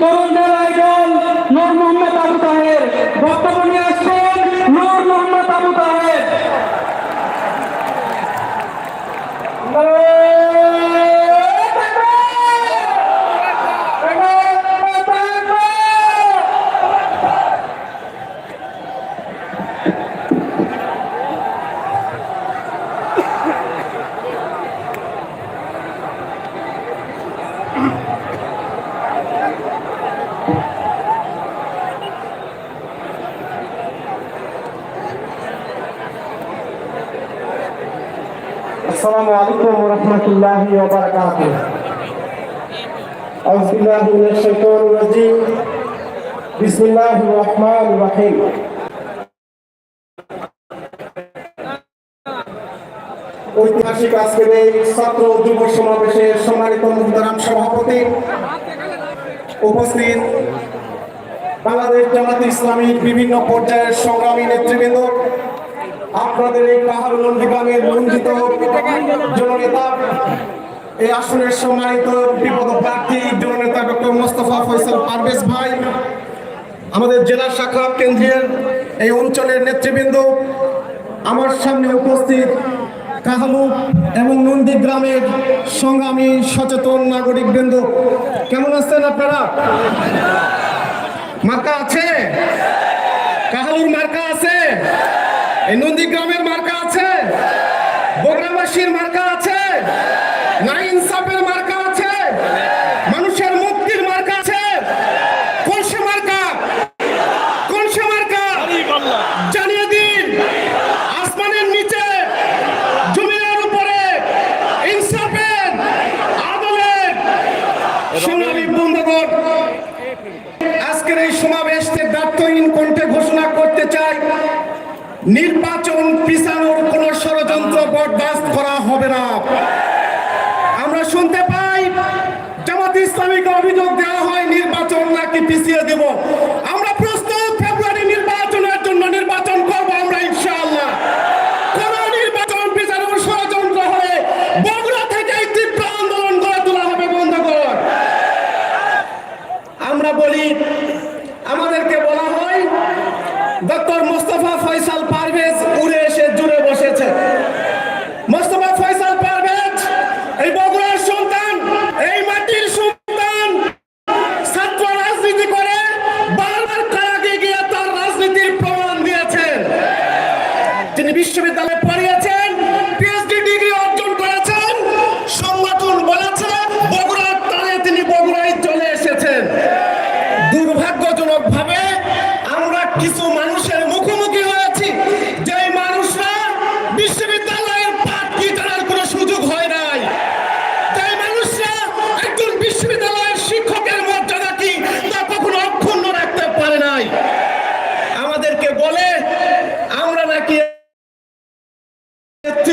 তরুণদের السلام عليكم ورحمة الله وبركاته أعوذ بالله من الشيطان الرجيم بسم الله الرحمن الرحيم ঐতিহাসিক আজকের এই ছাত্র যুব সমাবেশের সম্মানিত মুহতারাম সভাপতি উপস্থিত বাংলাদেশ জামাত ইসলামীর বিভিন্ন পর্যায়ের সংগ্রামী নেতৃবৃন্দ আপনাদের এই পাহাড়মন্ডি গ্রামের লঞ্জিত জননেতা এই আসনের সম্মানিত বিপদ প্রার্থী জননেতা ডক্টর মোস্তফা ফয়সাল পারভেজ ভাই, আমাদের জেলা শাখা কেন্দ্রের এই অঞ্চলের নেতৃবৃন্দ, আমার সামনে উপস্থিত কাহালু এবং নন্দী গ্রামের সংগ্রামী সচেতন নাগরিক বৃন্দ কেমন আছেন আপনারা? মার্কা আছে? এই নন্দীগ্রামের মার্কা আছে। বগরাবাসীর মার্কা আছে। না ইনসাফের মার্কা আছে। মানুষের মুক্তির মার্কা আছে। কোন সে মার্কা। কোন সে মার্কা জানিয়ে দিন। আসমানের নিচে জমিনের উপরে ইনসাফের আদলের সোনালী বন্ধুগণ আজকের এই সমাবেশকে দায়িত্বহীন কণ্ঠে ঘোষণা করতে চাই নির্বাচন পিছানোর কোন ষড়যন্ত্র বরদাস্ত করা হবে না। আমরা শুনতে পাই, জামাত ইসলামীকে অভিযোগ দেওয়া হয় নির্বাচন নাকি পিছিয়ে দেব। আমরা প্রস্তুত, ফেব্রুয়ারি নির্বাচনের জন্য নির্বাচন করব আমরা ইনশাআল্লাহ। কোন নির্বাচন পিছানোর ষড়যন্ত্র হলে বগুড়া থেকে তীব্র আন্দোলন গড়ে তোলা হবে বন্ধুগণ আমরা বলি আমাদেরকে বলা হয় ডক্টর মোস্তফা ফয়সাল পারভেজ উড়ে এসে জুড়ে বসেছে মোস্তফা ফয়সাল পারভেজ এই বগুড়ার সন্তান এই মাটির সন্তান ছাত্র রাজনীতি করে বারবার কারাগে গিয়ে তার রাজনীতির প্রমাণ দিয়েছেন। তিনি বিশ্ববিদ্যালয়ে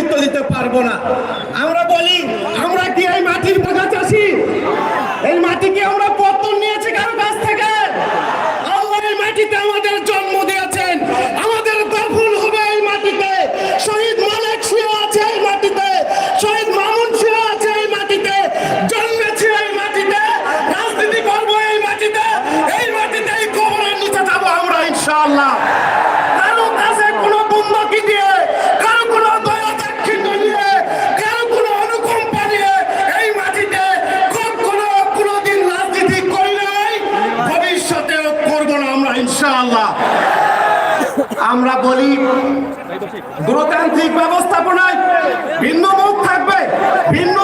নেতৃত্ব দিতে পারব না। আমরা বলি আমরা বলি গণতান্ত্রিক ব্যবস্থাপনায় ভিন্ন মুখ থাকবে ভিন্ন